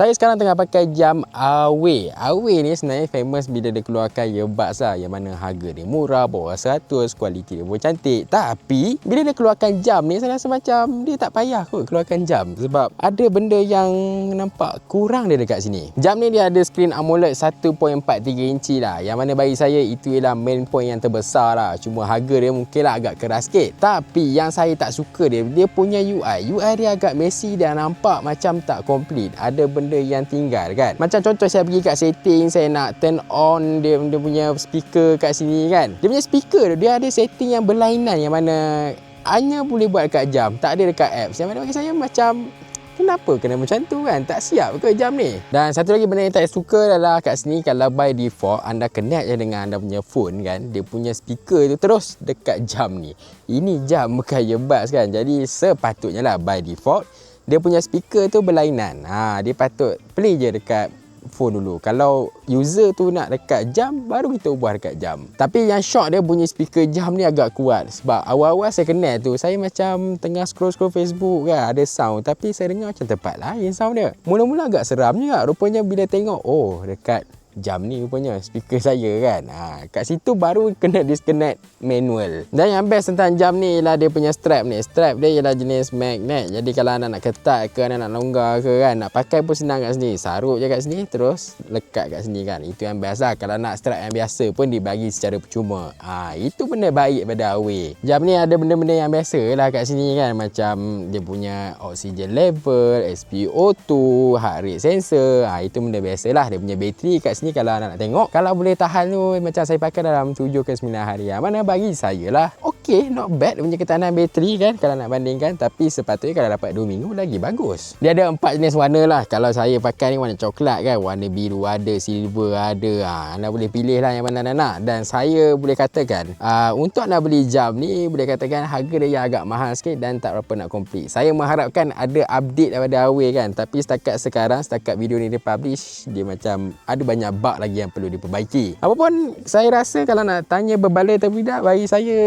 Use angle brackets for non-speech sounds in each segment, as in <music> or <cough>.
Saya sekarang tengah pakai jam Away. Away ni sebenarnya famous bila dia keluarkan earbuds lah. Yang mana harga dia murah, bawah 100, kualiti dia pun cantik. Tapi bila dia keluarkan jam ni, saya rasa macam dia tak payah kot keluarkan jam. Sebab ada benda yang nampak kurang dia dekat sini. Jam ni dia ada screen AMOLED 1.43 inci lah. Yang mana bagi saya itu ialah main point yang terbesar lah. Cuma harga dia mungkin lah agak keras sikit. Tapi yang saya tak suka dia, dia punya UI. UI dia agak messy dan nampak macam tak complete. Ada benda yang tinggal kan. Macam contoh saya pergi kat setting, saya nak turn on dia, dia punya speaker kat sini kan. Dia punya speaker dia ada setting yang berlainan yang mana hanya boleh buat dekat jam, tak ada dekat apps. Yang mana bagi saya macam Kenapa kena macam tu kan? Tak siap ke jam ni? Dan satu lagi benda yang tak suka adalah kat sini kalau by default anda connect je dengan anda punya phone kan, dia punya speaker tu terus dekat jam ni. Ini jam <laughs> bukan earbuds kan. Jadi sepatutnya lah by default dia punya speaker tu berlainan. Ha, dia patut play je dekat phone dulu. Kalau user tu nak dekat jam, baru kita ubah dekat jam. Tapi yang shock dia bunyi speaker jam ni agak kuat. Sebab awal-awal saya kenal tu, saya macam tengah scroll-scroll Facebook kan, ada sound. Tapi saya dengar macam tepat lain sound dia. Mula-mula agak seram juga. Rupanya bila tengok, oh dekat jam ni rupanya speaker saya kan. Ha, kat situ baru kena disconnect manual. Dan yang best tentang jam ni ialah dia punya strap ni. Strap dia ialah jenis magnet. Jadi kalau anda nak ketat ke anda nak longgar ke kan nak pakai pun senang kat sini. Sarut je kat sini terus lekat kat sini kan. Itu yang best lah. Kalau nak strap yang biasa pun dibagi secara percuma. Ha, itu benda baik pada Huawei. Jam ni ada benda-benda yang biasa lah kat sini kan. Macam dia punya oxygen level SPO2 heart rate sensor. Ha, itu benda biasa lah dia punya bateri kat sini kalau anda nak tengok kalau boleh tahan tu macam saya pakai dalam 7 ke 9 hari ha. mana bagi saya lah okey not bad punya ketahanan bateri kan kalau nak bandingkan tapi sepatutnya kalau dapat 2 minggu lagi bagus dia ada empat jenis warna lah kalau saya pakai ni warna coklat kan warna biru ada silver ada ha. anda boleh pilih lah yang mana anda nak dan saya boleh katakan uh, untuk nak beli jam ni boleh katakan harga dia yang agak mahal sikit dan tak berapa nak complete saya mengharapkan ada update daripada Huawei kan tapi setakat sekarang setakat video ni dia publish dia macam ada banyak banyak bug lagi yang perlu diperbaiki. Apapun saya rasa kalau nak tanya berbaloi atau tidak bagi saya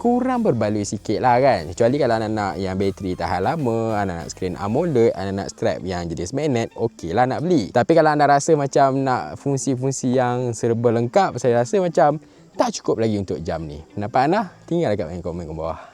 kurang berbaloi sikit lah kan. Kecuali kalau anda nak yang bateri tahan lama, anda nak screen AMOLED, anda nak strap yang jenis magnet, okey lah nak beli. Tapi kalau anda rasa macam nak fungsi-fungsi yang serba lengkap, saya rasa macam tak cukup lagi untuk jam ni. Pendapat anda? Tinggal dekat komen komen bawah.